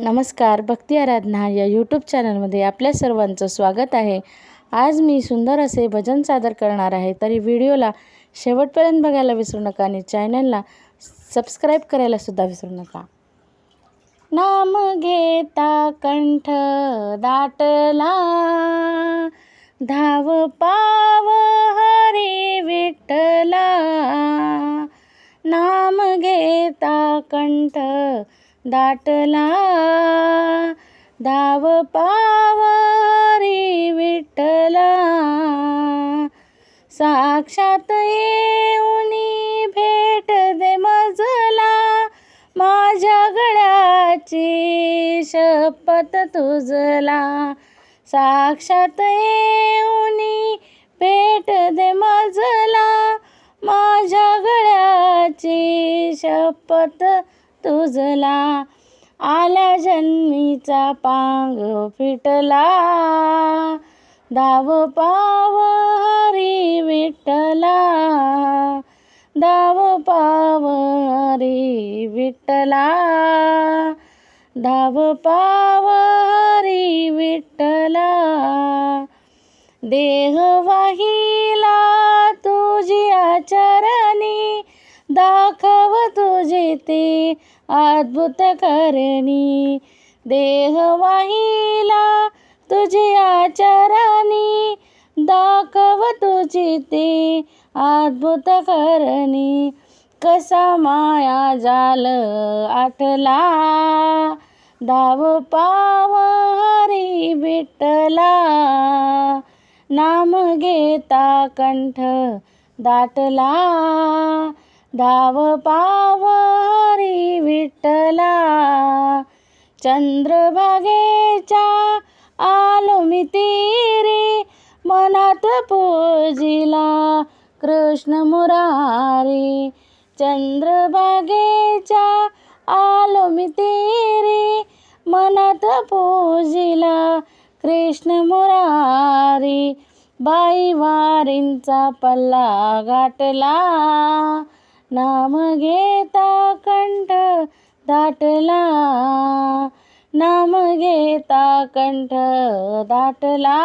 नमस्कार भक्ती आराधना या यूट्यूब चॅनलमध्ये आपल्या सर्वांचं स्वागत आहे. आज मी सुंदर असे भजन सादर करणार आहे तरी व्हिडिओला शेवटपर्यंत बघायला विसरू नका आणि चॅनलला सबस्क्राईब करायला सुद्धा विसरू नका. नाम घेता कंठ दाटला धाव पाव हरी विठ्ठला. नाम घेता कंठ दाटला धाव पावरी विठ्ठला. साक्षात येऊनी भेट दे मजला माझ्या गळ्याची शपथ तुझला. साक्षात येऊनी भेट दे मजला माझ्या गळ्याची शपथ तुझला आल्या जन्मीचा पांग फिटला. दाव पाव हरी विठ्ठला. दाव पाव हरी विठ्ठला. दाव पाव हरी विठ्ठला. देह वाहिला तुझी आचरणी. दाखव तुझे ते अद्भुत करणी. देह वाहिला तुझी आचरणी. दाखव तुझी ते अद्भुत करणी. कसा माया जाल आठला धाव पाव हरी विठ्ठला. नाम घेता कंठ दाटला. धाव पाव विठ्ठला चंद्रभागेच्या आलो मी तीरी मनात पूजिला कृष्ण मुरारी. चंद्रभागेच्या आलो मी तीरी मनात पूजिला कृष्ण मुरारी. बाई वारींचा पल्ला गाठला नाम घेता कंठ दाटला. नाम घेता कंठ दाटला.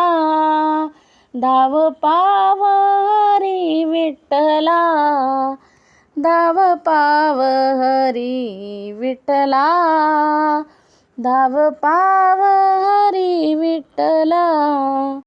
धाव पाव हरी विठ्ठला. धाव पाव हरी विठ्ठला. धाव पाव हरी विठ्ठला.